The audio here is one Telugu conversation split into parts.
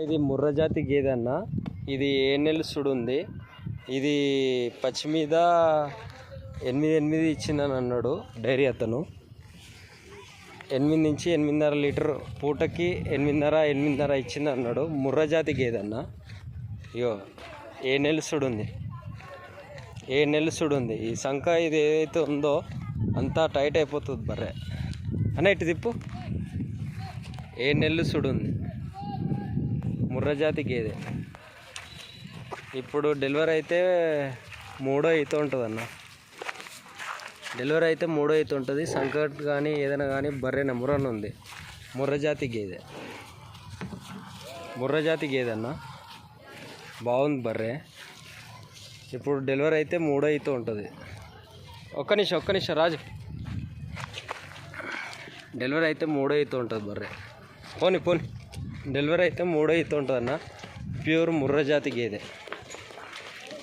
ఇది ముర్రజాతి గేదె అన్న ఇది ఏ నెలలు సుడుంది. ఇది పచ్చి మీద ఎనిమిది ఎనిమిది ఇచ్చిందని అన్నాడు డైరీ అతను. ఎనిమిది నుంచి ఎనిమిదిన్నర లీటర్ పూటకి ఎనిమిదిన్నర ఎనిమిదిన్నర ఇచ్చింది అన్నాడు ముర్రజాతి గేదె అన్న ఇగో ఏ నెలలు సుడుంది. ఏ నెలలు సుడుంది. ఈ సంఖ ఇది ఏదైతే ఉందో అంతా టైట్ అయిపోతుంది బర్రె. అన్న ఇటు తిప్పు. ఏ నెలలు సుడుంది. ముర్రజాతి గేదె ఇప్పుడు డెలివరీ అయితే మూడో అయితే ఉంటుంది అన్న డెలివరీ అయితే మూడో అయితే ఉంటుంది. సంకట్ కానీ ఏదైనా కానీ బర్రె ముర్రన్ ఉంది. ముర్రజాతి గేదె ముర్రజాతి గేదె అన్న బాగుంది బర్రె. ఇప్పుడు డెలివరీ అయితే మూడో అయితే ఉంటుంది. ఒక్క నిమిషం ఒక్క నిమిషం రాజు. డెలివరీ అయితే మూడో అయితే ఉంటుంది బర్రె. పోని పోనీ. డెలివరీ అయితే మూడో ఈత ఉంటుంది అన్న ప్యూర్ ముర్రజాతి గేదె.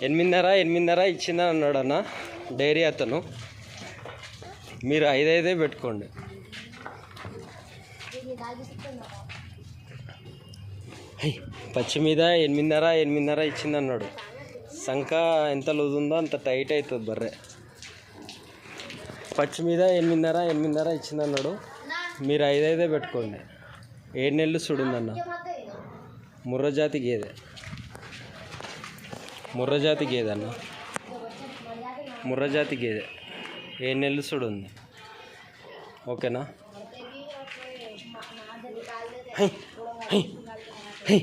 ఎనిమిదిన్నర ఎనిమిదిన్నర ఇచ్చిందని అన్నాడు అన్న డైరీ అతను. మీరు ఐదైదే పెట్టుకోండి. పచ్చి మీద ఎనిమిదిన్నర ఎనిమిదిన్నర ఇచ్చింది అన్నాడు. సంఖ ఎంత లూజ్ ఉందో అంత టైట్ అవుతుంది బర్రె. పచ్చి మీద ఎనిమిదిన్నర ఎనిమిదిన్నర ఇచ్చింది అన్నాడు. మీరు ఐదైదే పెట్టుకోండి. ఏడు నెలలు సుడుందన్న. ముర్రజాతి గేదె. ముర్రజాతి గేదె అన్న. ముర్రజాతి గేదె. ఏడు నెలలు సుడుంది. ఓకేనా? హై, హై, హై,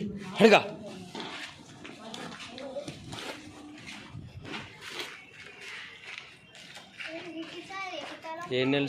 ఏడు నెలలు